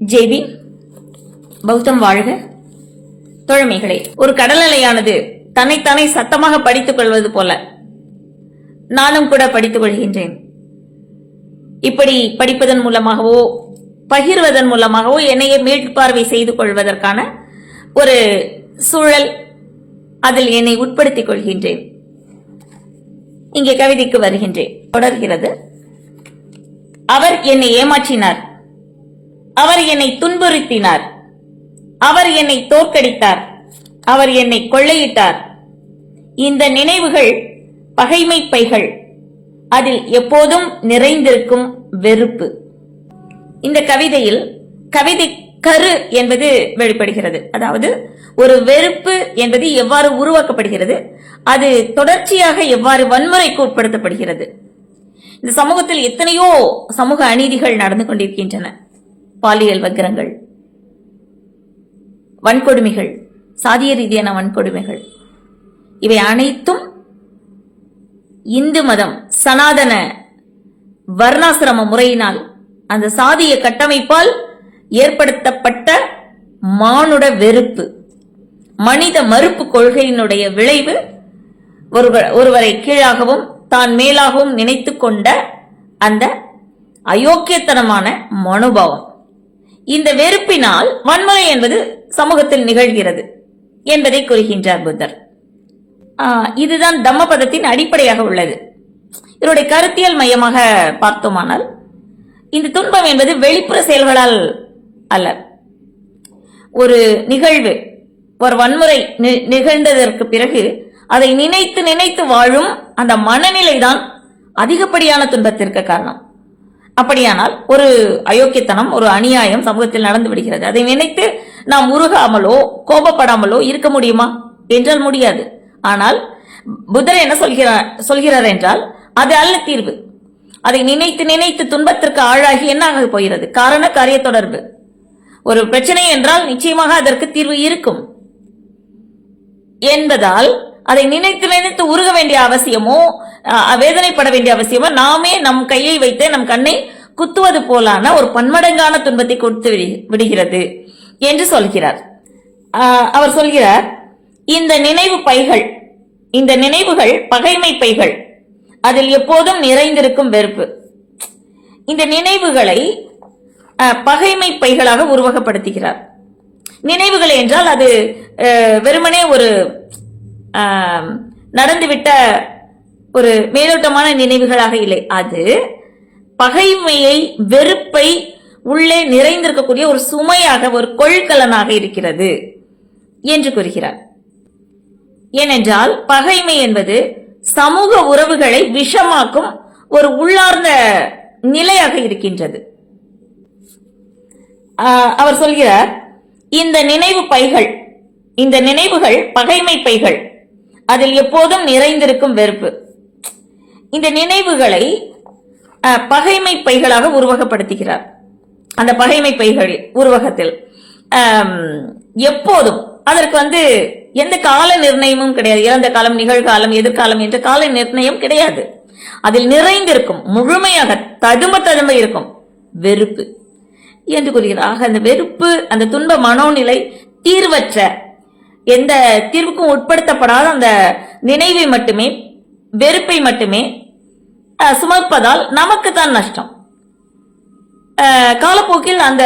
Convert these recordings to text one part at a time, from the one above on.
JP பௌத்தம் வாழ்க. தோழமைகளே ஒரு கடல் அலையானது தன்னைத்தானே சத்தமாக படித்துக் கொள்வது போல நானும் கூட படித்துக் கொள்கின்றேன். இப்படி படிப்பதன் மூலமாகவோ பகிர்வதன் மூலமாகவோ என்னையே மீட்பார்வை செய்து கொள்வதற்கான ஒரு சூழல் அதில் என்னை உட்படுத்திக் கொள்கின்றேன். இங்கே கவிதைக்கு வருகின்றேன். தொடர்கிறது. அவர் என்னை ஏமாற்றினார். அவர் என்னை துன்புறுத்தினார். அவர் என்னை தோற்கடித்தார். அவர் என்னை கொள்ளையிட்டார். இந்த நினைவுகள் பகைமை பைகள். அதில் எப்போதும் நிறைந்திருக்கும் வெறுப்பு. இந்த கவிதையில் கவிதை கரு என்பது வெளிப்படுகிறது. அதாவது ஒரு வெறுப்பு என்பது எவ்வாறு உருவாக்கப்படுகிறது அது தொடர்ச்சியாக எவ்வாறு வன்முறைக்கு உட்படுத்தப்படுகிறது. இந்த சமூகத்தில் எத்தனையோ சமூக அநீதிகள் நடந்து கொண்டிருக்கின்றன. பாலியல் வக்கிரங்கள். வன்கொடுமைகள். சாதிய ரீதியான வன்கொடுமைகள். இவை அனைத்தும் இந்து மதம் சனாதன வர்ணாசிரம முறையினால் அந்த சாதிய கட்டமைப்பால் ஏற்படுத்தப்பட்ட மானுட வெறுப்பு. மனித மறுப்பு கொள்கையினுடைய விளைவு ஒருவர் ஒருவரை கீழாகவும் தான் மேலாகவும் நினைத்து கொண்ட அந்த அயோக்கியத்தனமான மனோபாவம். இந்த வெறுப்பினால் வன்முறை என்பது சமூகத்தில் நிகழ்கிறது என்பதை கூறுகின்றார் புத்தர். இதுதான் தம்மபதத்தின் அடிப்படையாக உள்ளது. இதனுடைய கருத்தியல் மையமாக பார்த்தோமானால் இந்த துன்பம் என்பது வெளிப்புற செயல்களால் அல்ல. ஒரு நிகழ்வு ஒரு வன்முறை நி- நிகழ்ந்ததற்கு பிறகு அதை நினைத்து நினைத்து வாழும் அந்த மனநிலை தான் அதிகப்படியான துன்பத்திற்கு காரணம். அப்படியானால் ஒரு அயோக்கியத்தனம் ஒரு அநியாயம் சமூகத்தில் நடந்து விடுகிறது. அதை நினைத்து நாம் உருகாமலோ கோபப்படாமலோ இருக்க முடியுமா? என்றால் முடியாது. ஆனால் புத்தர் என்ன சொல்கிறார் சொல்கிறார் என்றால் அது அல்ல தீர்வு. அதை நினைத்து நினைத்து துன்பத்திற்கு ஆளாகி என்ன ஆக போகிறது? காரண காரிய தொடர்பு. ஒரு பிரச்சனை என்றால் நிச்சயமாக அதற்கு தீர்வு இருக்கும். என்பதால் அதை நினைத்து நினைத்து உருக வேண்டிய அவசியமோ வேதனைப்பட வேண்டிய அவசியமோ நாமே நம் கையை வைத்து நம் கண்ணை குத்துவது போலான ஒரு பன்மடங்கான துன்பத்தை கொடுத்து விடுகிறது என்று சொல்கிறார். அவர் சொல்கிறார் இந்த நினைவு பைகள் இந்த நினைவுகள் பகைமை பைகள் அதில் எப்போதும் நிறைந்திருக்கும் வெறுப்பு. இந்த நினைவுகளை பகைமை பைகளாக உருவகப்படுத்துகிறார். நினைவுகள் என்றால் அது வெறுமனே ஒரு நடந்துவிட்ட ஒரு மேலோட்டமான நினைவுகளாக இல்லை. அது பகைமையை வெறுப்பை உள்ளே நிறைந்திருக்கக்கூடிய ஒரு சுமையாக ஒரு கொள்கலனாக இருக்கிறது என்று கூறுகிறார். ஏனென்றால் பகைமை என்பது சமூக உறவுகளை விஷமாக்கும் ஒரு உள்ளார்ந்த நிலையாக இருக்கின்றது. அவர் சொல்கிறார் இந்த நினைவு பைகள் இந்த நினைவுகள் பகைமை பைகள் அதில் எப்போதும் நிறைந்திருக்கும் வெறுப்பு. இந்த நினைவுகளை பகைமை பைகளாக உருவகப்படுத்துகிறார். அந்த பகைமை பைகள் உருவகத்தில். எப்போதும் அதற்கு வந்து எந்த கால நிர்ணயமும் கிடையாது. இறந்த காலம் நிகழ்காலம் எதிர்காலம் என்ற கால நிர்ணயம் கிடையாது. அதில் நிறைந்திருக்கும் முழுமையாக ததும்ப ததும்ப இருக்கும் வெறுப்பு. என்று கூறுகிறார். ஆக அந்த வெறுப்பு அந்த துன்ப மனோநிலை தீர்வற்ற எந்த தீர்வுக்கும் உட்படுத்தப்படாத அந்த நினைவை மட்டுமே வெறுப்பை மட்டுமே சுமப்பதால் நமக்கு தான் நஷ்டம் காலப்போக்கில் அந்த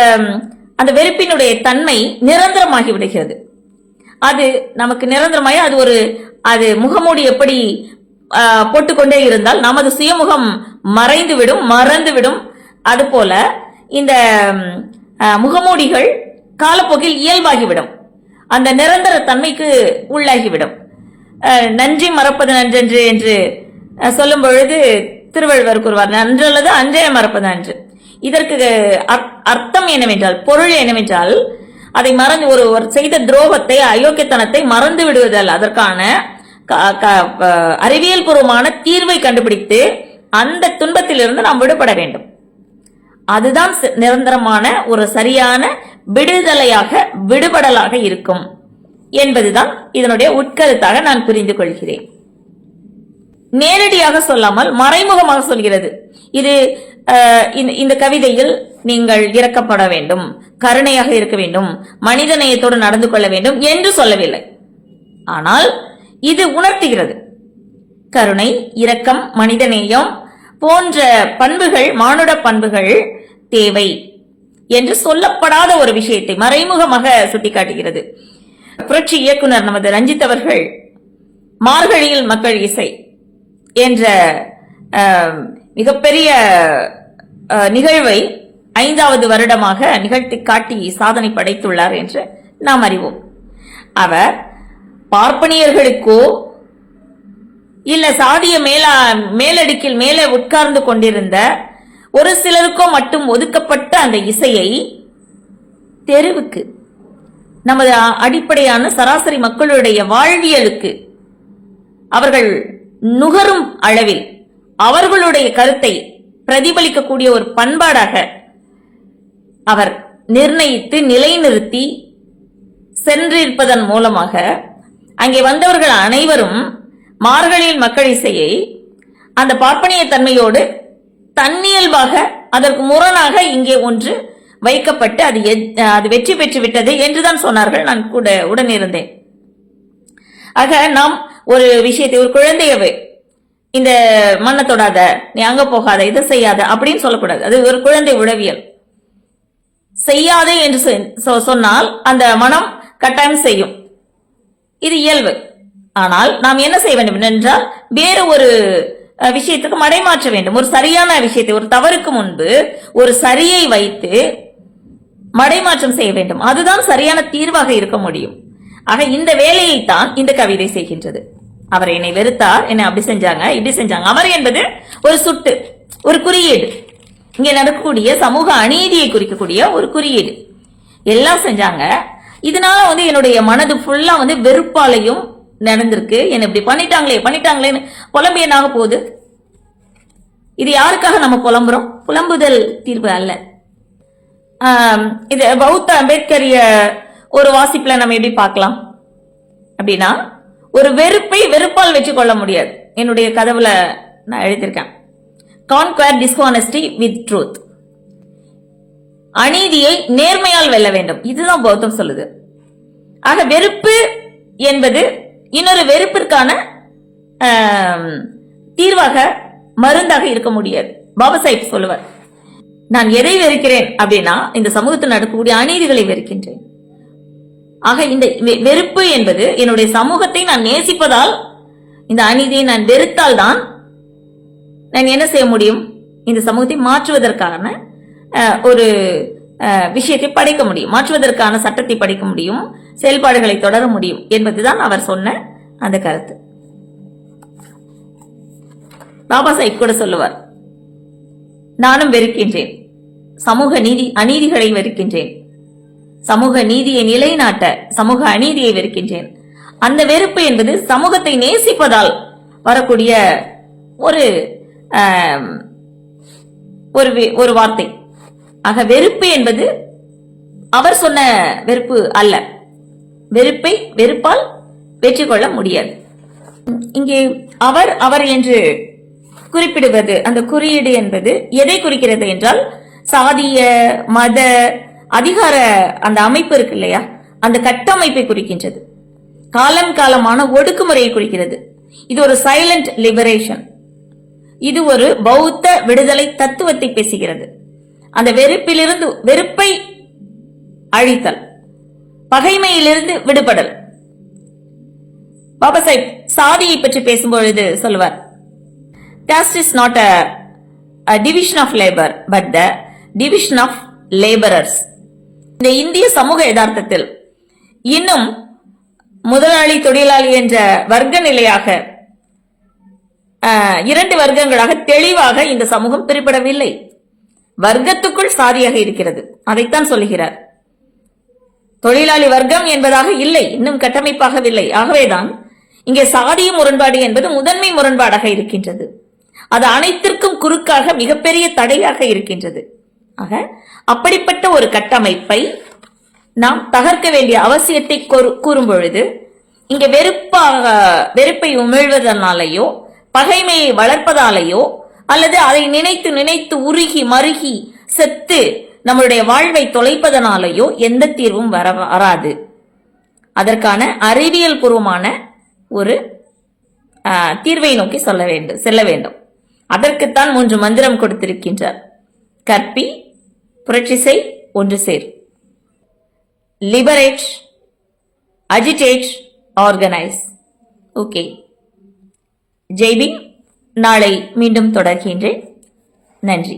அந்த வெறுப்பினுடைய தன்மை நிரந்தரமாகி விடுகிறது. அது நமக்கு நிரந்தரமாய் அது ஒரு அது முகமூடி எப்படி போட்டுக்கொண்டே இருந்தால் நமது சுயமுகம் மறைந்துவிடும் மறந்துவிடும். அதுபோல இந்த முகமூடிகள் காலப்போக்கில் இயல்பாகிவிடும். அந்த நிரந்தர தன்மைக்கு உள்ளாகிவிடும். நன்றி மறப்பது நன்றென்று என்று சொல்லும் பொழுது திருவள்ளுவர் கூறுவார் நன்றல்லது அன்றே மறப்பது நன்று இதற்கு அர்த்தம் என்னவென்றால் பொருள் என்னவென்றால் அதை மறந்து ஒரு ஒரு செய்த துரோகத்தை அயோக்கியத்தனத்தை மறந்து விடுவதல் அதற்கான க- க- அறிவியல் பூர்வமான தீர்வை கண்டுபிடித்து அந்த துன்பத்திலிருந்து நாம் விடுபட வேண்டும். அதுதான் நிரந்தரமான ஒரு சரியான விடுதலையாக விடுபடலாக இருக்கும் என்பதுதான் இதனுடைய உட்கருத்தாக நான் புரிந்து கொள்கிறேன். நேரடியாக சொல்லாமல் மறைமுகமாக சொல்கிறது. இது இந்த- இந்த கவிதையில் நீங்கள் இறக்கப்பட வேண்டும் கருணையாக இருக்க வேண்டும் மனித நேயத்தோடு நடந்து கொள்ள வேண்டும் என்று சொல்லவில்லை. ஆனால் இது உணர்த்துகிறது. கருணை இரக்கம் மனிதநேயம் போன்ற பண்புகள் மானுட பண்புகள் தேவை என்று சொல்லப்படாத ஒரு விஷயத்தை மறைமுகமாக சுட்டிக்காட்டுகிறது. புரட்சி இயக்குனர் நமது ரஞ்சித் அவர்கள் மார்கழியில் மக்கள் இசை என்ற மிகப்பெரிய நிகழ்வை ஐந்தாவது வருடமாக நிகழ்த்தி காட்டி சாதனை படைத்துள்ளார் என்று நாம் அறிவோம். அவர் பார்ப்பனியர்களுக்கோ இல்ல சாதிய மேலா மேலடுக்கில் மேலே உட்கார்ந்து கொண்டிருந்த ஒரு சிலருக்கோ மட்டும் ஒதுக்கப்பட்ட அந்த இசையை தெருவுக்கு நமது அடிப்படையான சராசரி மக்களுடைய வாழ்வியலுக்கு அவர்கள் நுகரும் அளவில் அவர்களுடைய கருத்தை பிரதிபலிக்கக்கூடிய ஒரு பண்பாடாக அவர் நிர்ணயித்து நிலைநிறுத்தி சென்றிருப்பதன் மூலமாக அங்கே வந்தவர்கள் அனைவரும் மார்கழியில் மக்கள் இசையை அந்த பார்ப்பனிய தன்மையோடு தன்னியல்பாக அதற்கு முரணாக இங்கே ஒன்று வைக்கப்பட்டு அது அது வெற்றி பெற்று விட்டது என்றுதான் சொன்னார்கள். நான் கூட உடனிருந்தேன். ஆக நாம் ஒரு விஷயத்தை ஒரு குழந்தையவே இந்த மண்ணை தொடாத நீ அங்க போகாத இதை செய்யாத அப்படின்னு சொல்லக்கூடாது. அது ஒரு குழந்தை உளவியல். செய்யாதே என்று சொ- சொன்னால் அந்த மனம் கட்டாயம் செய்யும். இது இயல்பு. ஆனால் நாம் என்ன செய்ய வேண்டும் என்றால் வேறு ஒரு விஷயத்துக்கு மடைமாற்ற வேண்டும். ஒரு சரியான விஷயத்தை ஒரு தவறுக்கு முன்பு ஒரு சரியை வைத்து மடைமாற்றம் செய்ய வேண்டும். அதுதான் சரியான தீர்வாக இருக்க முடியும். ஆக இந்த வேலையை தான் இந்த கவிதை செய்கின்றது. அவர் என்னை வெறுத்தார் என்னை அப்படி செஞ்சாங்க இப்படி செஞ்சாங்க. அவர் என்பது ஒரு சுட்டு ஒரு குறியீடு. இங்கே நடக்கக்கூடிய சமூக அநீதியை குறிக்கக்கூடிய ஒரு குறியீடு. எல்லாம் செஞ்சாங்க. இதனால வந்து என்னுடைய மனது ஃபுல்லா வந்து வெறுப்பாலையும் நடந்திருக்கு. என்ன இப்படி பண்ணிட்டாங்களே பண்ணிட்டாங்களேன்னு புலம்பு என்னாக போகுது? இது யாருக்காக நம்ம புலம்புறோம்? புலம்புதல் தீர்வு அல்ல. இது பௌத்த அம்பேத்கரிய ஒரு வாசிப்புல நம்ம எப்படி பார்க்கலாம்? அப்படின்னா ஒரு வெறுப்பை வெறுப்பால் வச்சு கொள்ள முடியாது. என்னுடைய கதவுல நான் எழுதியிருக்கேன். கான்குவர் டிஸ்ஹானஸ்டி வித் ட்ரூத் அநீதியை நேர்மையால் வெல்ல வேண்டும். இதுதான் பௌத்தம் சொல்லுது. ஆக வெறுப்பு என்பது இன்னொரு வெறுப்பிற்கான தீர்வாக மருந்தாக இருக்க முடியாது. பாபா சாஹிப் சொல்லுவார் நான் எதை வெறுக்கிறேன்? அப்படின்னா இந்த சமூகத்தில் நடக்கக்கூடிய அநீதிகளை வெறுக்கின்றேன். ஆக இந்த வெ- வெறுப்பு என்பது என்னுடைய சமூகத்தை நான் நேசிப்பதால் இந்த அநீதியை நான் வெறுத்தால் தான் நான் என்ன செய்ய முடியும்? இந்த சமூகத்தை மாற்றுவதற்கான ஒரு விஷயத்தை படைக்க முடியும். மாற்றுவதற்கான சட்டத்தை படைக்க முடியும். செயல்பாடுகளை தொடர முடியும் என்பதுதான் அவர் சொன்ன அந்த கருத்து. பாபா சாஹிப் கூட சொல்லுவார் நானும் வெறுக்கின்றேன். சமூக நீதி அநீதிகளை வெறுக்கின்றேன். சமூக நீதியை நிலைநாட்ட சமூக அநீதியை வெறுக்கின்றேன். அந்த வெறுப்பு என்பது சமூகத்தை நேசிப்பதால் வரக்கூடிய ஒரு ஒரு ஒரு வார்த்தை. ஆக வெறுப்பு என்பது அவர் சொன்ன வெறுப்பு அல்ல. வெறுப்பை வெறுப்பால் வெற்றி கொள்ள முடியாது. இங்கே அவர் அவர் என்று குறிப்பிடுவது அந்த குறியீடு என்பது எதை குறிக்கிறது என்றால் சாதிய மத அதிகார அந்த அமைப்பு இருக்கு இல்லையா? அந்த கட்டமைப்பை குறிக்கின்றது. காலம் காலமான ஒடுக்குமுறையை குறிக்கிறது. இது ஒரு சைலண்ட் லிபரேஷன் இது ஒரு பௌத்த விடுதலை தத்துவத்தை பேசுகிறது. அந்த வெறுப்பிலிருந்து வெறுப்பை அழித்தல். பகைமையிலிருந்து விடுபடல். பாபா சாஹிப் சாதியை பற்றி பேசும்பொழுது சொல்லுவார் caste is not a division of labour but the division of labourers இந்த இந்திய சமூக யதார்த்தத்தில் இன்னும் முதலாளி தொழிலாளி என்ற வர்க்க நிலையாக இரண்டு வர்க்கங்களாக தெளிவாக இந்த சமூகம் பிரிபடவில்லை வர்க்கத்துக்குள் சாதியாக இருக்கிறது. அதைத்தான் சொல்லுகிறார். தொழிலாளி வர்க்கம் என்பதாக இல்லை. இன்னும் கட்டமைப்பாகவில்லை. ஆகவேதான் இங்கே சாதிய முரண்பாடு என்பது முதன்மை முரண்பாடாக இருக்கின்றது. அது அனைத்திற்கும் குறுக்காக மிகப்பெரிய தடையாக இருக்கின்றது. ஆக அப்படிப்பட்ட ஒரு கட்டமைப்பை நாம் தகர்க்க வேண்டிய அவசியத்தை கூறும் பொழுது இங்க வெறுப்பாக வெறுப்பை உமிழ்வதனாலேயோ பகைமையை வளர்ப்பதாலேயோ அல்லது அதை நினைத்து நினைத்து உருகி மருகி செத்து நம்மளுடைய வாழ்வை தொலைப்பதனாலேயோ எந்த தீர்வும் வர வராது. அதற்கான அறிவியல் பூர்வமான ஒரு தீர்வை நோக்கி சொல்ல வேண்டும் செல்ல வேண்டும். அதற்குத்தான் மூன்று மந்திரம் கொடுத்திருக்கின்றார். கற்பி புரட்சி செய் ஒன்று சேர். லிபரேட் அஜிடேட் ஆர்கனைஸ் ஓகே ஜெய்பி நாளை மீண்டும் தொடர்கின்றேன். நன்றி.